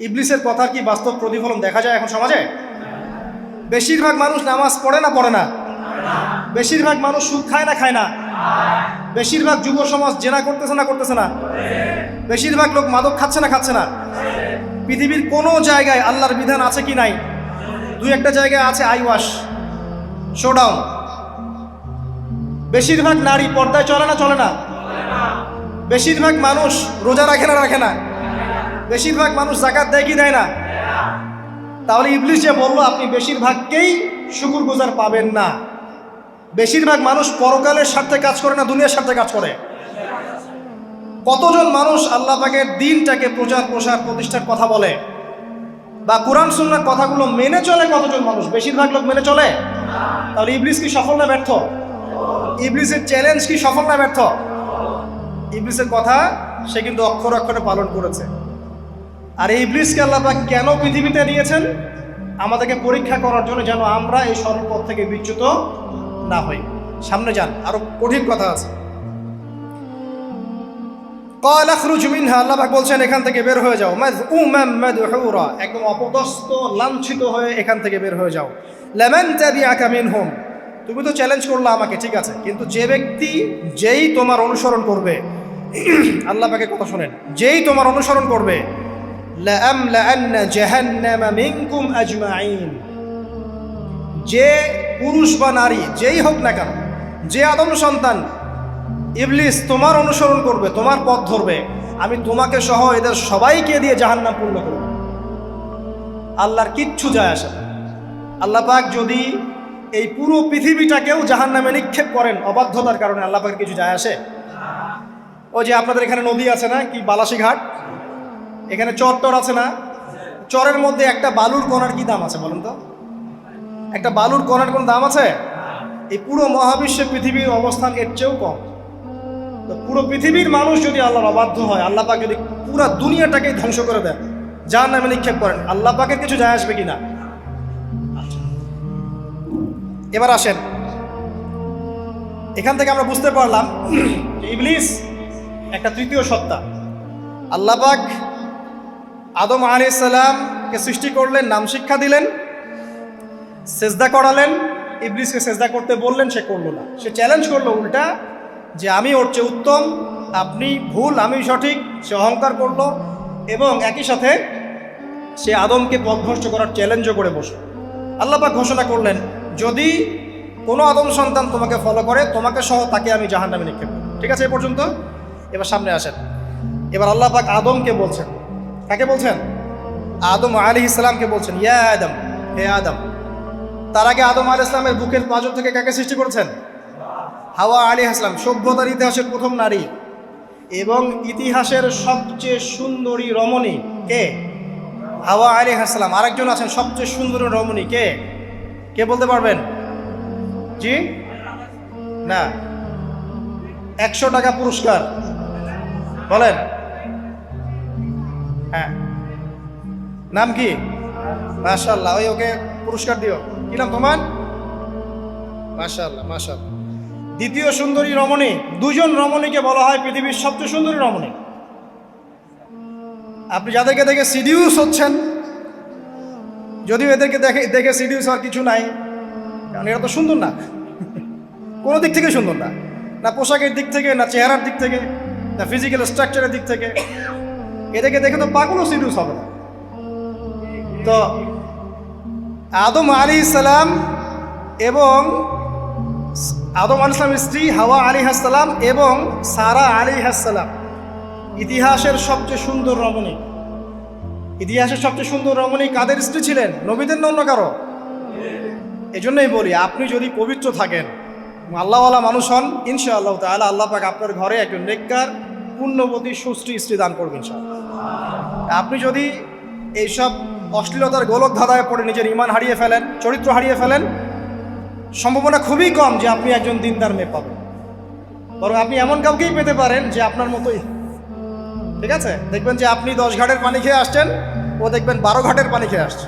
ইবলিসের কথার কি বাস্তব প্রতিফলন দেখা যায় এখন সমাজে? বেশিরভাগ মানুষ নামাজ পড়ে না পড়ে না? বেশিরভাগ মানুষ সুদ খায় না খায় না? বেশিরভাগ যুব সমাজ জেনা করতেছে না করতেছে না? বেশিরভাগ লোক মাদক খাচ্ছে না খাচ্ছে না? পৃথিবীর কোনো জায়গায় আল্লাহর বিধান আছে কি নাই? দুই একটা জায়গায় আছে আই ওয়াশ, শোডাউন। বেশিরভাগ নারী পর্দায় চলে না চলে না? বেশিরভাগ মানুষ রোজা রাখে না রাখে না? বেশিরভাগ মানুষ জাকাত দেয় কি দেয় না? তাহলে ইবলিশ যে বলল, আপনি বেশিরভাগকেই শুকুর গুজার পাবেন না। বেশিরভাগ মানুষ পরকালের স্বার্থে কাজ করে না, দুনিয়ার স্বার্থে কাজ করে। কতজন মানুষ আল্লাহ পাকের দিনটাকে প্রচার, প্রসার, প্রতিষ্ঠার কথা বলে? বা কোরআন, সুন্নার কথাগুলো মেনে চলে কতজন মানুষ? বেশিরভাগ লোক মেনে চলে? তাহলে ইবলিস কি সফল না ব্যর্থ? ইবলিসের চ্যালেঞ্জ কি সফল না ব্যর্থ? ইবলিসের কথা সে কিন্তু অক্ষর অক্ষরে পালন করেছে। আর এই ইবলিসকে আল্লাহ কেন পৃথিবীতে নিয়েছেন আমাদেরকে পরীক্ষা করার জন্য যেন আমরা এই সরল পথ থেকে বিচ্যুত না হই। সামনে যান, আরও কঠিন কথা আছে। আল্লাহাক বলছেন, এখান থেকে বের হয়ে যাও। একদম অপদস্ত লাঞ্ছিত হয়ে এখান থেকে বের হয়ে যাও। লেমন আকামিন হোম তুমি তো চ্যালেঞ্জ করলে আমাকে, ঠিক আছে। কিন্তু যে ব্যক্তি যেই তোমার অনুসরণ করবে, আল্লাহ পাকে কথা শোনেন, যেই তোমার অনুসরণ করবে যে পুরুষ বা নারী, যেই হোক না কেন, যে আদম সন্তান, ইবলিস তোমার অনুসরণ করবে, তোমার পথ ধরবে, আমি তোমাকে সহ এদের সবাইকে দিয়ে জাহান্নাম পূর্ণ করব। আল্লাহর কিচ্ছু যায় আসে আল্লাহ পাক যদি এই পুরো পৃথিবীটাকেও জাহান্নামে নিক্ষেপ করেন অবাধ্যতার কারণে, আল্লাহ পাকের কিছু যায় আসে? ও যে আপনাদের এখানে নদী আছে না, কি বালাসী ঘাট এখানে চর টর আছে না? চরের মধ্যে একটা বালুর কণার কি দাম আছে বলুন তো? একটা বালুর কণার কোনো দাম আছে? এই পুরো মহাবিশ্বে পৃথিবীর অবস্থান এর চেয়েও কম। তো পুরো পৃথিবীর মানুষ যদি আল্লাহর অবাধ্য হয়, আল্লাহ যদি পুরো দুনিয়াটাকে ধ্বংস করে দেন, যার নামে নিক্ষেপ করেন, আল্লাহ কিছু যায় আসবে কিনা? এবার আসেন। এখান থেকে আমরা বুঝতে পারলাম ইবলিস একটা তৃতীয় সত্তা। আল্লাহ পাক আদম আলী সালামকে সৃষ্টি করলেন, নাম শিক্ষা দিলেন, সেজদা করালেন, ইবলিসকে সেজদা করতে বললেন, সে করল না। সে চ্যালেঞ্জ করল উল্টা, যে আমি ওর চেয়ে উত্তম, আপনি ভুল, আমি সঠিক, সে অহংকার করল এবং একই সাথে সে আদমকে পথভ্রষ্ট করার চ্যালেঞ্জও করে বসল। আল্লাপাক ঘোষণা করলেন, যদি কোনো আদম সন্তান তোমাকে ফলো করে, তোমাকে সহ তাকে আমি জাহান নামে নিক্ষেপ ঠিক আছে, এ পর্যন্ত? এবার সামনে আসেন। এবার আল্লাহ পাক আদমকে বলছেন কাকে বলছেন? আদম আলী ইসলামকে বলছেন। ইয়া আদম, হে আদম, তার আগে আদম আলী ইসলামের বুকের পাজর থেকে কাকে সৃষ্টি করেছেন? হাওয়া আলী আসলাম সভ্যতার ইতিহাসের প্রথম নারী। এবং ইতিহাসের সবচেয়ে সুন্দরী রমণী কে? হাওয়া আলী হাসলাম আরেকজন আছেন, সবচেয়ে সুন্দরী রমণী কে? কে বলতে পারবেন? জি? না। একশো টাকা পুরস্কার। বলেন। হ্যাঁ। নাম কি? মাশাল্লাহ ওই ওকে পুরস্কার দিও। কি নাম তোমার? মাশাল্লাহ মাশাল্লাহ দ্বিতীয় সুন্দরী রমণী, দুজন রমণীকে বলা হয় পৃথিবীর সবচেয়ে সুন্দরী রমণী। আপনি যাদেরকে দেখে সিডিউস হচ্ছেন, যদিও এদেরকে দেখে দেখে সিডিউস হওয়ার কিছু নাই, কারণ এরা তো সুন্দর না। কোনো দিক থেকে সুন্দর না। না পোশাকের দিক থেকে, না চেহারার দিক থেকে, না ফিজিক্যাল স্ট্রাকচারের দিক থেকে। এদেরকে দেখে তো পাগলও সিডিউস হবে না। তো আদম আলী ইসলাম এবং আদম আলী ইসলামের স্ত্রী হাওয়া আলী হাসালাম এবং সারা আলী হাসালাম ইতিহাসের সবচেয়ে সুন্দর রমণী। ইতিহাসের সবচেয়ে সুন্দর রমণী কাদের স্ত্রী ছিলেন? নবীদের অন্য কারও? এই জন্যই বলি, আপনি যদি পবিত্র থাকেন, আল্লাহওয়ালা মানুষ হন ইনশা আল্লাহ তাহলে আল্লাহ পাক আপনার ঘরে একজন নেককার, পুণ্যবতী সুশ্রী স্ত্রী দান করবেন, ইনশাআল্লাহ। আপনি যদি এইসব অশ্লীলতার গোলক ধাঁধায় পড়ে নিজের ইমান হারিয়ে ফেলেন, চরিত্র হারিয়ে ফেলেন, সম্ভাবনা খুবই কম যে আপনি একজন দিনদার মেয়ে পাবেন। বরং আপনি এমন কাউকেই পেতে পারেন যে আপনার মতোই। ঠিক আছে? দেখবেন যে আপনি দশ ঘাটের পানি খেয়ে আসছেন, ও দেখবেন বারো ঘাটের পানি খেয়ে আসছে।